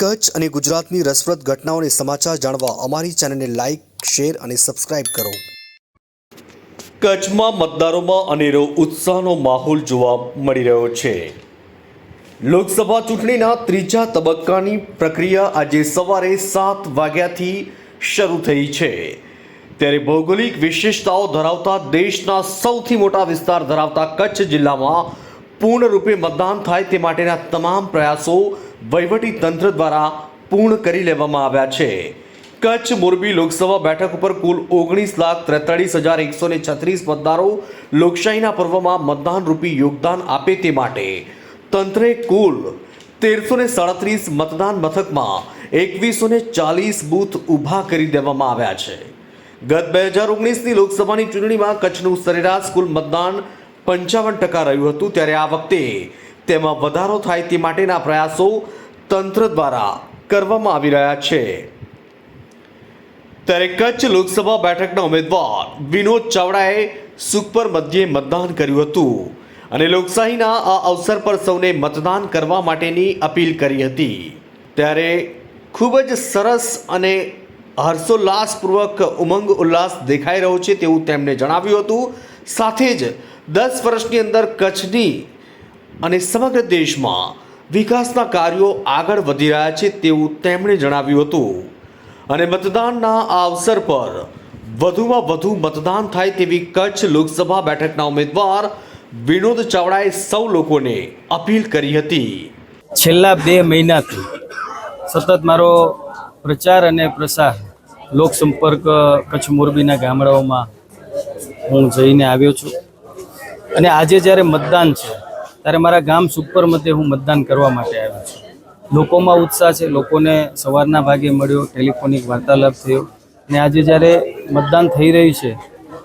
કચ્છ અને ગુજરાતની રસપ્રદ ઘટનાઓને સમાચાર જાણવા અમારી ચેનલને લાઇક શેર અને સબસ્ક્રાઇબ કરો. કચ્છમાં મતદારોમાં અનેરો ઉત્સાહનો માહોલ જોવા મળી રહ્યો છે. લોકસભા ચૂંટણીના ત્રીજા તબક્કાની પ્રક્રિયા આજે સવારે સાત વાગ્યાથી શરૂ થઈ છે. ત્યારે ભૌગોલિક વિશેષતાઓ ધરાવતા દેશના સૌથી મોટા વિસ્તાર ધરાવતા કચ્છ જિલ્લામાં પૂર્ણરૂપે મતદાન થાય તે માટેના તમામ પ્રયાસો વહીવટી તંત્ર દ્વારા પૂર્ણ કરી લેવામાં આવ્યા છે. કચ્છ મોરબી લોકસભા બેઠક ઉપર કુલ ઓગણીસ લાખ ત્રેતાળીસ હજાર એકસો ને છત્રીસ મતદારો લોકશાહીના પર્વમાં મતદાન રૂપી યોગદાન આપે તે માટે. તંત્રે કુલ તેરસો ને સાડત્રીસ મતદાન મથકમાં એકવીસો ને ચાલીસ બૂથ ઊભા કરી દેવામાં આવ્યા છે. ગત બે હજાર ઓગણીસની લોકસભાની ચૂંટણીમાં કચ્છનું સરેરાશ કુલ મતદાન પંચાવન ટકા રહ્યું હતું, ત્યારે આ વખતે તેમાં વધારો થાય તે માટેના પ્રયાસો તંત્ર દ્વારા કરવામાં આવી રહ્યા છે. ત્યારે કચ્છ લોકસભા બેઠકના ઉમેદવાર વિનોદ ચાવડાએ સુખપર મધ્યે મતદાન કર્યું હતું અને લોકશાહીના આ અવસર પર સૌને મતદાન કરવા માટેની અપીલ કરી હતી. ત્યારે ખૂબ જ સરસ અને હર્ષોલ્લાસપૂર્વક ઉમંગ ઉલ્લાસ દેખાઈ રહ્યો છે તેવું તેમણે જણાવ્યું હતું. સાથે જ દસ વર્ષની અંદર કચ્છની અને સમગ્ર દેશમાં વિકાસના કાર્યો આગળ વધી રહ્યા છે તેવું તેમણે જણાવ્યું હતું. અને મતદાનના આ અવસર પર વધુમાં વધુ મતદાન થાય તેવી કચ્છ લોકસભા બેઠકના ઉમેદવાર વિનોદ ચાવડાએ સૌ લોકોને અપીલ કરી હતી. છેલ્લા બે મહિનાથી સતત મારો પ્રચાર અને પ્રસાર લોકસંપર્ક કચ્છ મોરબીના ગામડાઓમાં હું જઈને આવ્યો છું. અને આજે જ્યારે મતદાન છે ત્યારે મારા ગામ સુપર મતે હું મતદાન કરવા માટે આવ્યો છું. લોકોમાં ઉત્સાહ છે, લોકોને સવારના ભાગે મળ્યો, ટેલિફોનિક વાર્તાલાપ થયો. અને આજે જ્યારે મતદાન થઈ રહ્યું છે,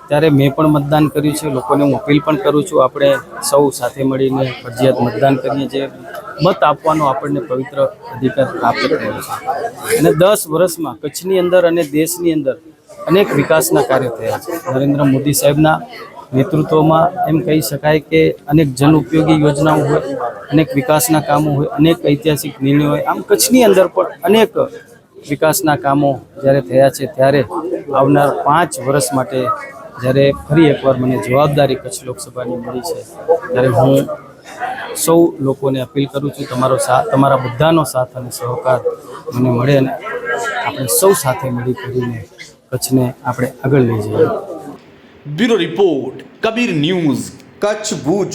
ત્યારે મેં પણ મતદાન કર્યું છે. લોકોને હું અપીલ પણ કરું છું, આપણે સૌ સાથે મળીને ફરજિયાત મતદાન કરીએ જે મત આપવાનો આપણને પવિત્ર અધિકાર પ્રાપ્ત થયો છે. અને દસ વર્ષમાં કચ્છની અંદર અને દેશની અંદર અનેક વિકાસના કાર્યો થયા છે. નરેન્દ્ર મોદી સાહેબના નેતૃત્વમાં એમ કહી શકાય કે અનેક જન ઉપયોગી યોજનાઓ હોય, અનેક વિકાસના કામો હોય, અનેક ઐતિહાસિક નિર્ણયો હોય. આમ કચ્છની અંદર પણ અનેક વિકાસના કામો જ્યારે થયા છે, ત્યારે આવનાર પાંચ વર્ષ માટે જ્યારે ફરી એકવાર મને જવાબદારી કચ્છ લોકસભાની મળી છે, ત્યારે હું સૌ લોકોને અપીલ કરું છું, તમારો સાથ તમારા બધાનો સાથ અને સહકાર મને મળે અને આપણે સૌ સાથે મળી કરીને કચ્છને આપણે આગળ લઈ જઈએ. Bureau report Kabir news Kutch Bhuj